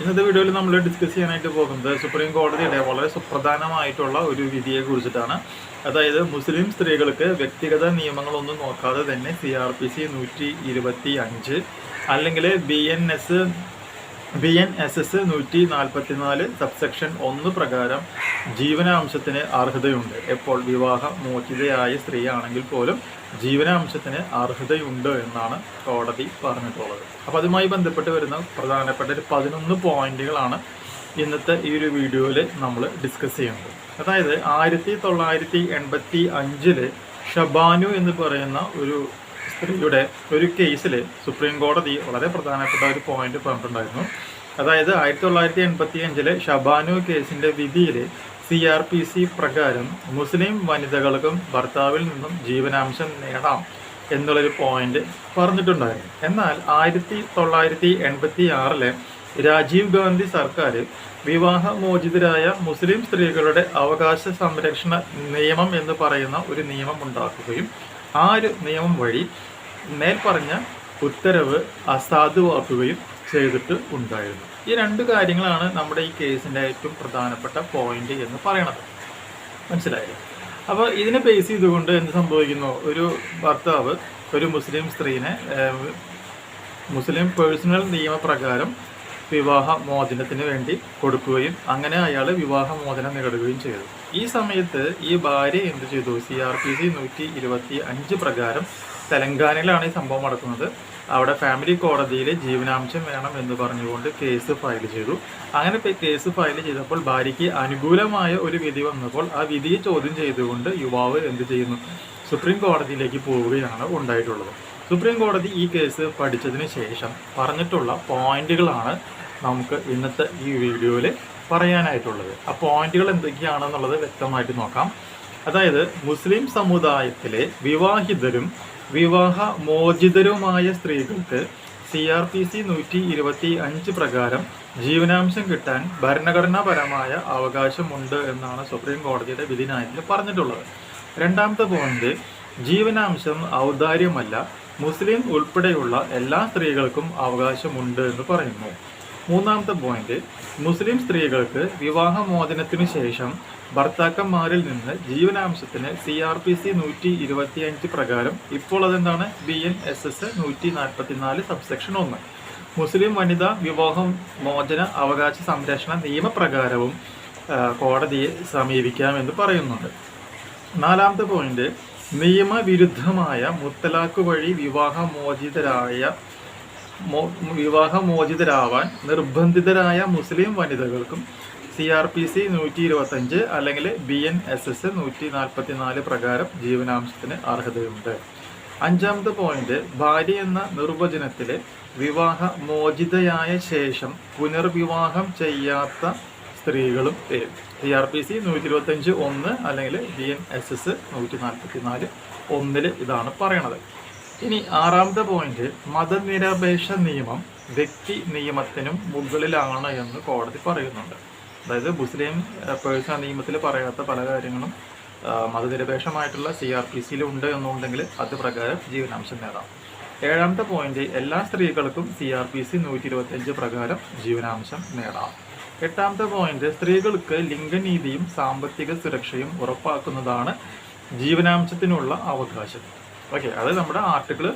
ഇന്നത്തെ വീഡിയോയിൽ നമ്മൾ ഡിസ്കസ് ചെയ്യാനായിട്ട് പോകുന്നത് സുപ്രീം കോടതിയുടെ വളരെ സുപ്രധാനമായിട്ടുള്ള ഒരു വിധിയെ കുറിച്ചിട്ടാണ്. അതായത് മുസ്ലിം സ്ത്രീകൾക്ക് വ്യക്തിഗത നിയമങ്ങളൊന്നും നോക്കാതെ തന്നെ സി ആർ പി സി നൂറ്റി ഇരുപത്തി അഞ്ച് അല്ലെങ്കിൽ B N S B N S S നൂറ്റി നാൽപ്പത്തിനാല് സബ്സെക്ഷൻ ഒന്ന് പ്രകാരം ജീവനാംശത്തിന് അർഹതയുണ്ട്. എപ്പോൾ വിവാഹ മോചിതയായ സ്ത്രീയാണെങ്കിൽ പോലും ജീവനാംശത്തിന് അർഹതയുണ്ട് എന്നാണ് കോടതി പറഞ്ഞിട്ടുള്ളത്. അപ്പോൾ അതുമായി ബന്ധപ്പെട്ട് വരുന്ന പ്രധാനപ്പെട്ട ഒരു പതിനൊന്ന് പോയിന്റുകളാണ് ഇന്നത്തെ ഈ ഒരു വീഡിയോയിൽ നമ്മൾ ഡിസ്കസ് ചെയ്യുന്നത്. അതായത് ആയിരത്തി തൊള്ളായിരത്തി എൺപത്തി അഞ്ചിൽ ഷബാനു എന്ന് പറയുന്ന ഒരു സ്ത്രീയുടെ ഒരു കേസിൽ സുപ്രീം കോടതി വളരെ പ്രധാനപ്പെട്ട ഒരു പോയിന്റ് പറഞ്ഞിട്ടുണ്ടായിരുന്നു. അതായത് ആയിരത്തി തൊള്ളായിരത്തി എൺപത്തി അഞ്ചിലെ ഷബാനു കേസിന്റെ വിധിയിൽ സി ആർ പി സി പ്രകാരം മുസ്ലിം വനിതകൾക്കും ഭർത്താവിൽ നിന്നും ജീവനാംശം നേടാം എന്നുള്ളൊരു പോയിന്റ് പറഞ്ഞിട്ടുണ്ടായിരുന്നു. എന്നാൽ ആയിരത്തി തൊള്ളായിരത്തി എൺപത്തി ആറിലെ രാജീവ് ഗാന്ധി സർക്കാർ വിവാഹമോചിതരായ മുസ്ലിം സ്ത്രീകളുടെ അവകാശ സംരക്ഷണ നിയമം എന്ന് പറയുന്ന ഒരു നിയമം ഉണ്ടാക്കുകയും ആ ഒരു നിയമം വഴി മേൽപ്പറഞ്ഞ ഉത്തരവ് അസാധുവാക്കുകയും ചെയ്തിട്ട് ഉണ്ടായിരുന്നു. ഈ രണ്ട് കാര്യങ്ങളാണ് നമ്മുടെ ഈ കേസിന്റെ ഏറ്റവും പ്രധാനപ്പെട്ട പോയിന്റ് എന്ന് പറയണത്. മനസ്സിലായില്ലേ? അപ്പോൾ ഇതിനെ ബേസ് ചെയ്തുകൊണ്ട് എന്ത് സംഭവിക്കുന്നു? ഒരു ഭർത്താവ് ഒരു മുസ്ലിം സ്ത്രീനെ മുസ്ലിം പേഴ്സണൽ നിയമപ്രകാരം വിവാഹ മോചനത്തിന് വേണ്ടി കൊടുക്കുകയും അങ്ങനെ അയാൾ വിവാഹ മോചനം നേടുകയും ചെയ്തു. ഈ സമയത്ത് ഈ ഭാര്യ എന്ത് ചെയ്തു? സി ആർ പി സി നൂറ്റി ഇരുപത്തി അഞ്ച് പ്രകാരം തെലങ്കാനയിലാണ് ഈ സംഭവം നടക്കുന്നത്. അവിടെ ഫാമിലി കോടതിയിൽ ജീവനാംശം വേണം എന്ന് പറഞ്ഞുകൊണ്ട് കേസ് ഫയൽ ചെയ്തു. അങ്ങനെ കേസ് ഫയൽ ചെയ്തപ്പോൾ ഭാര്യയ്ക്ക് അനുകൂലമായ ഒരു വിധി വന്നപ്പോൾ ആ വിധിയെ ചോദ്യം ചെയ്തുകൊണ്ട് യുവാവ് എന്ത് ചെയ്യുന്നു? സുപ്രീം കോടതിയിലേക്ക് പോവുകയാണ് ഉണ്ടായിട്ടുള്ളത്. സുപ്രീം കോടതി ഈ കേസ് പഠിച്ചതിന് ശേഷം പറഞ്ഞിട്ടുള്ള പോയിന്റുകളാണ് നമുക്ക് ഇന്നത്തെ ഈ വീഡിയോയിൽ പറയാനായിട്ടുള്ളത്. ആ പോയിന്റുകൾ എന്തൊക്കെയാണെന്നുള്ളത് വ്യക്തമായിട്ട് നോക്കാം. അതായത് മുസ്ലിം സമുദായത്തിലെ വിവാഹിതരും വിവാഹ മോചിതരുമായ സ്ത്രീകൾക്ക് സി ആർ പി സി നൂറ്റി ഇരുപത്തി അഞ്ച് പ്രകാരം ജീവനാംശം കിട്ടാൻ ഭരണഘടനാപരമായ അവകാശമുണ്ട് എന്നാണ് സുപ്രീം കോടതിയുടെ വിധിനായത്തിൽ പറഞ്ഞിട്ടുള്ളത്. രണ്ടാമത്തെ പോയിന്റ് ജീവനാംശം ഔദാര്യമല്ല മുസ്ലിം ഉൾപ്പെടെയുള്ള എല്ലാ സ്ത്രീകൾക്കും അവകാശമുണ്ട് എന്ന് പറയുന്നു. മൂന്നാമത്തെ പോയിന്റ് മുസ്ലിം സ്ത്രീകൾക്ക് വിവാഹമോചനത്തിനു ശേഷം ഭർത്താക്കന്മാരിൽ നിന്ന് ജീവനാംശത്തിന് സി ആർ പി സി നൂറ്റി ഇരുപത്തിയഞ്ച് പ്രകാരം ഇപ്പോൾ അതെന്താണ്? ബി എൻ എസ് എസ് നൂറ്റി നാൽപ്പത്തിനാല് സബ്സെക്ഷൻ ഒന്ന്. മുസ്ലിം വനിതാ വിവാഹം മോചന അവകാശ സംരക്ഷണ നിയമപ്രകാരവും കോടതിയെ സമീപിക്കാമെന്ന് പറയുന്നുണ്ട്. നാലാമത്തെ പോയിന്റ് നിയമവിരുദ്ധമായ മുത്തലാഖ് വഴി വിവാഹമോചിതരായ വിവാഹമോചിതരാവാൻ നിർബന്ധിതരായ മുസ്ലിം വനിതകൾക്കും സി ആർ പി സി നൂറ്റി ഇരുപത്തഞ്ച് അല്ലെങ്കിൽ ബി എൻ എസ് എസ് നൂറ്റി നാൽപ്പത്തി നാല് പ്രകാരം ജീവനാംശത്തിന് അർഹതയുണ്ട്. അഞ്ചാമത്തെ പോയിന്റ് ഭാര്യ എന്ന നിർവചനത്തിലെ വിവാഹമോചിതയായ ശേഷം പുനർവിവാഹം ചെയ്യാത്ത സ്ത്രീകളും ഡി ആർ പി സി നൂറ്റി ഇരുപത്തഞ്ച് ഒന്ന് അല്ലെങ്കിൽ ബി എൻ എസ് എസ് നൂറ്റി നാൽപ്പത്തി നാല് ഒന്നിൽ ഇതാണ് പറയണത്. ഇനി ആറാമത്തെ പോയിന്റ് മതനിരപേക്ഷ നിയമം വ്യക്തി നിയമത്തിനും മുകളിലാണ് എന്ന് കോടതി പറയുന്നുണ്ട്. അതായത് മുസ്ലിം പേഴ്സണൽ നിയമത്തിൽ പറയാത്ത പല കാര്യങ്ങളും മതനിരപേക്ഷമായിട്ടുള്ള സി ആർ പി സിയിൽ ഉണ്ട് എന്നുണ്ടെങ്കിൽ അത് പ്രകാരം ജീവനാംശം നേടാം. ഏഴാമത്തെ പോയിന്റ് എല്ലാ സ്ത്രീകൾക്കും സി ആർ പി സി നൂറ്റി ഇരുപത്തഞ്ച് പ്രകാരം ജീവനാംശം നേടാം. എട്ടാമത്തെ പോയിന്റ് സ്ത്രീകൾക്ക് ലിംഗനീതിയും സാമ്പത്തിക സുരക്ഷയും ഉറപ്പാക്കുന്നതാണ് ജീവനാംശത്തിനുള്ള അവകാശം. ഓക്കെ അത് നമ്മുടെ ആർട്ടിക്കിൾ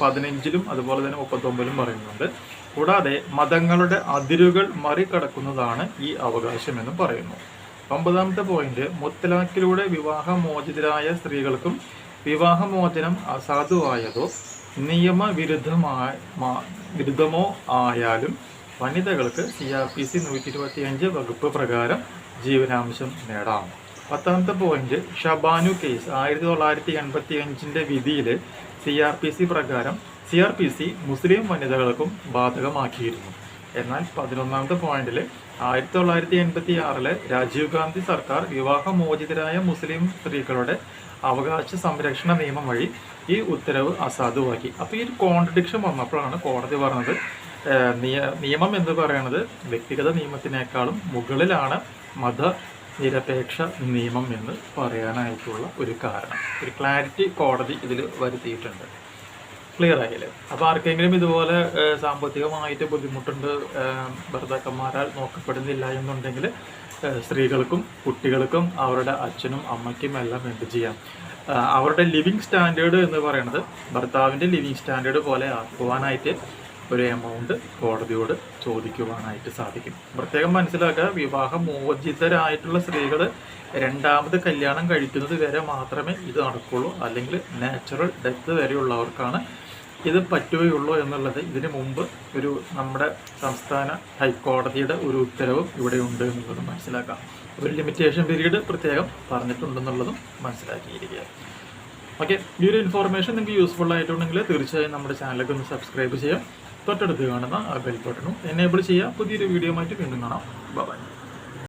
പതിനഞ്ചിലും അതുപോലെ തന്നെ മുപ്പത്തൊമ്പതിലും പറയുന്നുണ്ട്. കൂടാതെ മതങ്ങളുടെ അതിരുകൾ മറികടക്കുന്നതാണ് ഈ അവകാശം എന്ന് പറയുന്നു. ഒമ്പതാമത്തെ പോയിന്റ് മുത്തലാഖിലൂടെ വിവാഹമോചിതരായ സ്ത്രീകൾക്കും വിവാഹമോചനം അസാധുവായതോ നിയമവിരുദ്ധമായ വിരുദ്ധമോ ആയാലും വനിതകൾക്ക് സി ആർ പി സി നൂറ്റി ഇരുപത്തി അഞ്ച് വകുപ്പ് പ്രകാരം ജീവനാംശം നേടാം. പത്താമത്തെ പോയിന്റ് ഷബാനു കേസ് ആയിരത്തി തൊള്ളായിരത്തി എൺപത്തി അഞ്ചിന്റെ വിധിയിൽ സി ആർ പി സി പ്രകാരം സി ആർ പി സി മുസ്ലിം വനിതകൾക്കും ബാധകമാക്കിയിരുന്നു. എന്നാൽ പതിനൊന്നാമത്തെ പോയിന്റിൽ ആയിരത്തി തൊള്ളായിരത്തി എൺപത്തി ആറിലെ രാജീവ് ഗാന്ധി സർക്കാർ വിവാഹമോചിതരായ മുസ്ലിം സ്ത്രീകളുടെ അവകാശ സംരക്ഷണ നിയമം വഴി ഈ ഉത്തരവ് അസാധുവാക്കി. അപ്പോൾ ഈ ഒരു കോൺട്രഡിക്ഷൻ വന്നപ്പോഴാണ് കോടതി പറഞ്ഞത് നിയമം എന്ന് പറയുന്നത് വ്യക്തിഗത നിയമത്തിനേക്കാളും മുകളിലാണ് മത നിരപേക്ഷ നിയമം എന്ന് പറയാനായിട്ടുള്ള ഒരു കാരണം. ഒരു ക്ലാരിറ്റി കോടതി ഇതിൽ വരുത്തിയിട്ടുണ്ട്. ക്ലിയർ ആയില്ലേ? അപ്പോൾ ആർക്കെങ്കിലും ഇതുപോലെ സാമ്പത്തികമായിട്ട് ബുദ്ധിമുട്ടുണ്ട് ഭർത്താക്കന്മാരാൽ നോക്കപ്പെടുന്നില്ല എന്നുണ്ടെങ്കിൽ സ്ത്രീകൾക്കും കുട്ടികൾക്കും അവരുടെ അച്ഛനും അമ്മയ്ക്കും എല്ലാം എന്ത് ചെയ്യാം? അവരുടെ ലിവിങ് സ്റ്റാൻഡേർഡ് എന്ന് പറയുന്നത് ഭർത്താവിന്റെ ലിവിങ് സ്റ്റാൻഡേർഡ് പോലെ ആക്കുവാനായിട്ട് ഒരു എമൗണ്ട് കോടതിയോട് ചോദിക്കുവാനായിട്ട് സാധിക്കും. പ്രത്യേകം മനസ്സിലാക്കുക വിവാഹ മോചിതരായിട്ടുള്ള സ്ത്രീകൾ രണ്ടാമത് കല്യാണം കഴിക്കുന്നത് വരെ മാത്രമേ ഇത് നടക്കുള്ളൂ. അല്ലെങ്കിൽ നാച്ചുറൽ ഡെത്ത് വരെയുള്ളവർക്കാണ് ഇത് പറ്റുകയുള്ളൂ എന്നുള്ളത്. ഇതിനു മുമ്പ് ഒരു നമ്മുടെ സംസ്ഥാന ഹൈക്കോടതിയുടെ ഒരു ഉത്തരവും ഇവിടെ ഉണ്ട് എന്നുള്ളത് മനസ്സിലാക്കാം. ഒരു ലിമിറ്റേഷൻ പീരീഡ് പ്രത്യേകം പറഞ്ഞിട്ടുണ്ടെന്നുള്ളതും മനസ്സിലാക്കിയിരിക്കുക. ഓക്കെ ഈ ഒരു ഇൻഫോർമേഷൻ നിങ്ങൾക്ക് യൂസ്ഫുൾ ആയിട്ടുണ്ടെങ്കിൽ തീർച്ചയായും നമ്മുടെ ചാനലൊക്കെ ഒന്ന് സബ്സ്ക്രൈബ് ചെയ്യാം. തൊട്ടടുത്ത് കാണുന്ന ബെൽ ബട്ടണും എനേബിൾ ചെയ്യുക പുതിയൊരു വീഡിയോ ആയിട്ട് വീണ്ടും കാണാം. ബൈ